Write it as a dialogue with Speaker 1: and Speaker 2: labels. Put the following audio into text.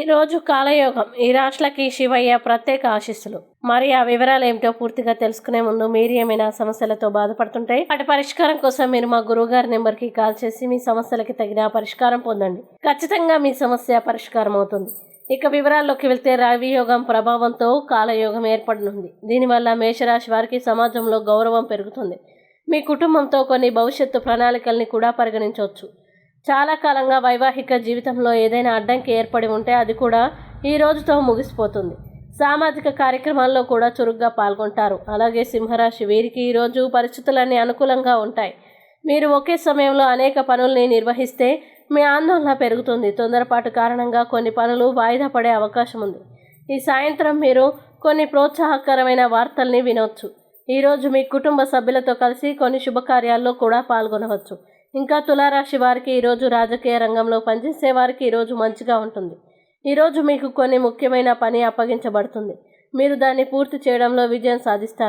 Speaker 1: ఈరోజు కాలయోగం. ఈ రాశులకి శివయ్య ప్రత్యేక ఆశీస్సులు. మరి ఆ వివరాలు ఏమిటో పూర్తిగా తెలుసుకునే ముందు మీరు ఏమైనా సమస్యలతో బాధపడుతుంటే వాటి పరిష్కారం కోసం మీరు మా గురువు గారి నెంబర్కి కాల్ చేసి మీ సమస్యలకి తగిన పరిష్కారం పొందండి. ఖచ్చితంగా మీ సమస్య పరిష్కారం అవుతుంది. ఇక వివరాల్లోకి వెళ్తే రవియోగం ప్రభావంతో కాలయోగం ఏర్పడనుంది. దీనివల్ల మేషరాశి వారికి సమాజంలో గౌరవం పెరుగుతుంది. మీ కుటుంబంతో కొన్ని భవిష్యత్తు ప్రణాళికల్ని కూడా పరిగణించవచ్చు. చాలా కాలంగా వైవాహిక జీవితంలో ఏదైనా అడ్డంకి ఏర్పడి ఉంటే అది కూడా ఈ రోజుతో ముగిసిపోతుంది. సామాజిక కార్యక్రమాల్లో కూడా చురుగ్గా పాల్గొంటారు. అలాగే సింహరాశి వీరికి ఈరోజు పరిస్థితులన్నీ అనుకూలంగా ఉంటాయి. మీరు ఒకే సమయంలో అనేక పనుల్ని నిర్వహిస్తే మీ ఆందోళన పెరుగుతుంది. తొందరపాటు కారణంగా కొన్ని పనులు వాయిదా పడే అవకాశం ఉంది. ఈ సాయంత్రం మీరు కొన్ని ప్రోత్సాహకరమైన వార్తల్ని వినవచ్చు ఈరోజు మీ కుటుంబ సభ్యులతో కలిసి కొన్ని శుభకార్యాల్లో కూడా పాల్గొనవచ్చు. ఇంకా తులారాశి వారికి ఈరోజు రాజకీయ రంగంలో పనిచేసే వారికి ఈరోజు మంచిగా ఉంటుంది. ఈరోజు మీకు కొన్ని ముఖ్యమైన పని అప్పగించబడుతుంది. మీరు దాన్ని పూర్తి చేయడంలో విజయం సాధిస్తారు.